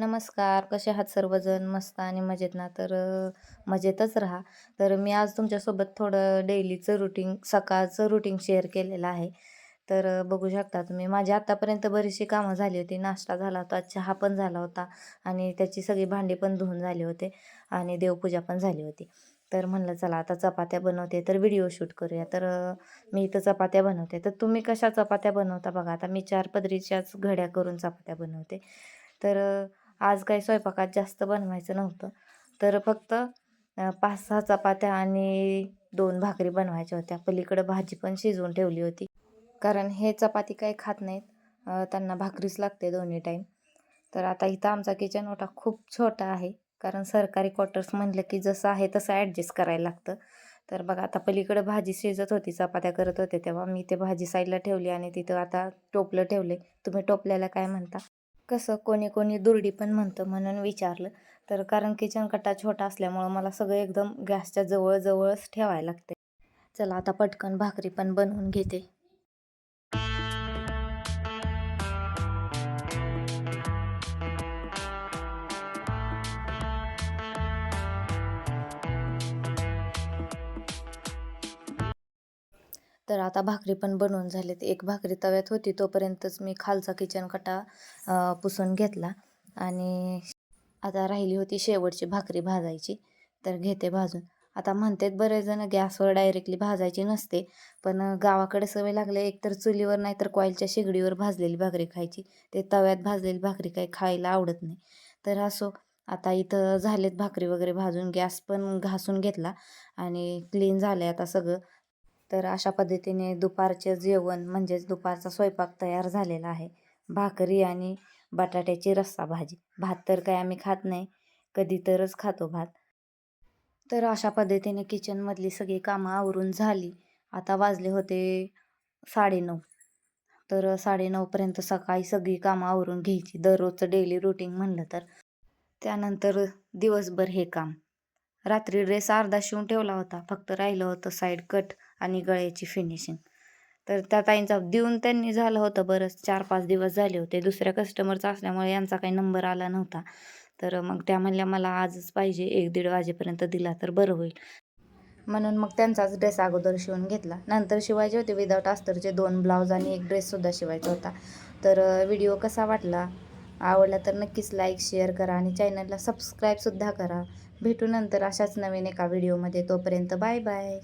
नमस्कार कसे आहात सर्वजण? मस्त आणि मजेत ना? तर मजेतच राहा. तर मी आज तुमच्यासोबत थोडं डेलीचं रुटीन सकाळचं रुटीन शेअर केलेलं आहे. तर बघू शकता तुम्ही माझी आत्तापर्यंत बरीचशी कामं झाली होती. नाश्ता झाला होता चहा पण झाला होता आणि त्याची सगळी भांडी पण धुवून झाले होते आणि देवपूजा पण झाली होती. तर म्हणलं चला आता चपात्या बनवते तर व्हिडिओ शूट करूया. तर मी इथं चपात्या बनवते. तर तुम्ही कशा चपात्या बनवता बघा. आता मी चार पदरीच्याच घड्या करून चपात्या बनवते. तर आज काही स्वयंपाकात जास्त बनवायचं नव्हतं. तर फक्त पाच सहा चपात्या आणि दोन भाकरी बनवायच्या होत्या. पलीकडं भाजी पण शिजवून ठेवली होती. कारण हे चपाती काही खात नाहीत. त्यांना भाकरीच लागते दोन्ही टाईम तर आता इथं आमचा किचन ओटा खूप छोटा आहे. कारण सरकारी क्वार्टर्स म्हणलं की जसं आहे तसं ॲडजस्ट करायला लागतं. तर बघा आता पलीकडं भाजी शिजत होती चपात्या करत होते तेव्हा. मी ते भाजी साईडला ठेवली आणि तिथं आता टोपलं ठेवले तुम्ही टोपल्याला काय म्हणता? कसं कोणी कोणी दुरडी पण म्हणतं म्हणून विचारलं. तर कारण किचन कट्टा छोटा असल्यामुळं मला सगळं एकदम गॅसच्या जवळजवळच ठेवायला लागते चला आता पटकन भाकरी पण बनवून घेते. तर आता भाकरी पण बनवून झालीत. एक भाकरी तव्यात होती तोपर्यंतच मी खालचा किचन कटा पुसून घेतला. आणि आता राहिली होती शेवटची भाकरी भाजायची तर घेते भाजून. आता म्हणतात बरेच जण गॅसवर डायरेक्टली भाजायची नसते पण गावाकडे सवय लागले एकतर चुलीवर नाही तर कॉईलच्या शेगडीवर भाजलेली भाकरी खायची. ते तव्यात भाजलेली भाकरी काही खायला आवडत नाही. तर असो आता इथं झालेत भाकरी वगैरे भाजून गॅस पण घासून घेतला आणि क्लीन झालं आता सगळं. तर अशा पद्धतीने दुपारचे जेवण म्हणजेच दुपारचा स्वयंपाक तयार झालेला आहे. भाकरी आणि बटाट्याची रस्सा भाजी. भात तर काय आम्ही खात नाही कधी तरच खातो भात. तर अशा पद्धतीने किचनमधली सगळी कामं आवरून झाली. आता वाजले होते साडेनऊ. तर साडेनऊपर्यंत सकाळी सगळी कामं आवरून घ्यायची. दररोजचं डेली रुटीन म्हणलं तर. त्यानंतर दिवसभर हे काम. रात्री ड्रेस अर्धा शिवून ठेवला होता. फक्त राहिलं होतं साईड कट आणि गळ्याची फिनिशिंग तर त्या ताईंचा देऊन त्यांनी झालं होतं बरंच. चार पाच दिवस झाले होते. दुसऱ्या कस्टमरचा असल्यामुळे यांचा काही नंबर आला नव्हता. तर मग त्या म्हणल्या मला आजच पाहिजे. एक दीड वाजेपर्यंत दिला तर बरं होईल. म्हणून मग त्यांचाच ड्रेस अगोदर शिवून घेतला. नंतर शिवायचे होते विदाऊट अस्तरचे दोन ब्लाऊज आणि एक ड्रेससुद्धा शिवायचा होता. तर व्हिडिओ कसा वाटला? आवडला तर नक्कीच लाईक शेअर करा आणि चॅनलला सबस्क्राईबसुद्धा करा. भेटू नंतर अशाच नवीन एका व्हिडिओमध्ये तोपर्यंत बाय बाय